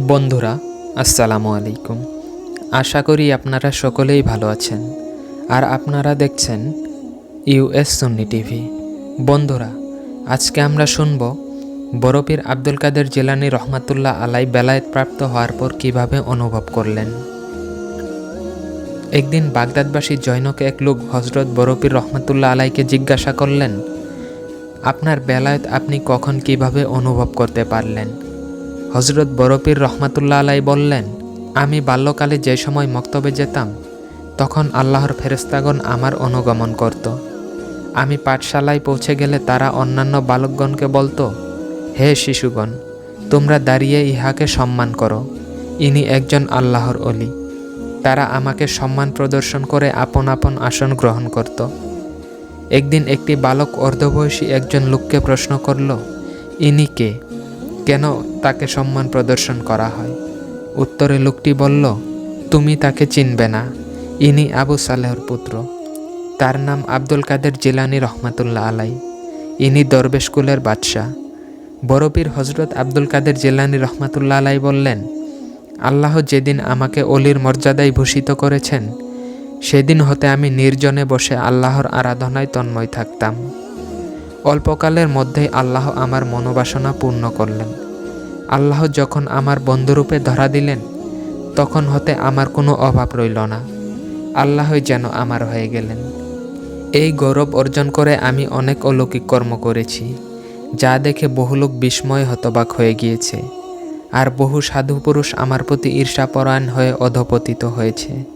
বন্ধুরা, আসসালামু আলাইকুম। আশা করি আপনারা সকলেই ভালো আছেন। আর আপনারা দেখছেন ইউএস সুন্নি টিভি। বন্ধুরা, আজকে আমরা শুনব বরফির আব্দুল কাদের জেলানি রহমাতুল্লাহ আলাই বেলায়েত প্রাপ্ত হওয়ার পর কীভাবে অনুভব করলেন। একদিন বাগদাদবাসী জৈনকে এক লোক হজরত বরফির রহমাতুল্লাহ আলাইকে জিজ্ঞাসা করলেন, আপনার বেলায়েত আপনি কখন কীভাবে অনুভব করতে পারলেন? হজরত বরফির রহমাতুল্লা আলাই বললেন, আমি বাল্যকালে যে সময় মক্তবে যেতাম, তখন আল্লাহর ফেরেস্তাগণ আমার অনুগমন করত। আমি পাঠশালায় পৌঁছে গেলে তারা অন্যান্য বালকগণকে বলতো, হে শিশুগণ, তোমরা দাঁড়িয়ে ইহাকে সম্মান করো। ইনি একজন আল্লাহর অলি। তারা আমাকে সম্মান প্রদর্শন করে আপন আপন আসন গ্রহণ করত। একদিন একটি বালক অর্ধবয়সী একজন লোককে প্রশ্ন করল, ইনি কে? কেন তাকে সম্মান প্রদর্শন করা হয়? উত্তরে লোকটি বলল, তুমি তাকে চিনবে না। ইনি আবু সালেহর পুত্র। তার নাম আব্দুল কাদের জিলানি রহমাতুল্লাহ আলাই। ইনি দরবেশ কুলের বাদশাহ। বড়পীর হজরত আব্দুল কাদের জিলানি রহমাতুল্লাহ আলাই বললেন, আল্লাহ যেদিন আমাকে অলির মর্যাদায় ভূষিত করেছেন, সেদিন হতে আমি নির্জনে বসে আল্লাহর আরাধনায় তন্ময় থাকতাম। অল্পকালের মধ্যেই আল্লাহ আমার মনোবাসনা পূর্ণ করলেন। আল্লাহ যখন আমার বন্ধুরূপে ধরা দিলেন, তখন হতে আমার কোনো অভাব রইল না। আল্লাহই যেন আমার হয়ে গেলেন। এই গৌরব অর্জন করে আমি অনেক অলৌকিক কর্ম করেছি, যা দেখে বহু লোক বিস্ময় হতবাক হয়ে গিয়েছে, আর বহু সাধু পুরুষ আমার প্রতি ঈর্ষাপরায়ণ হয়ে অধপতিত হয়েছে।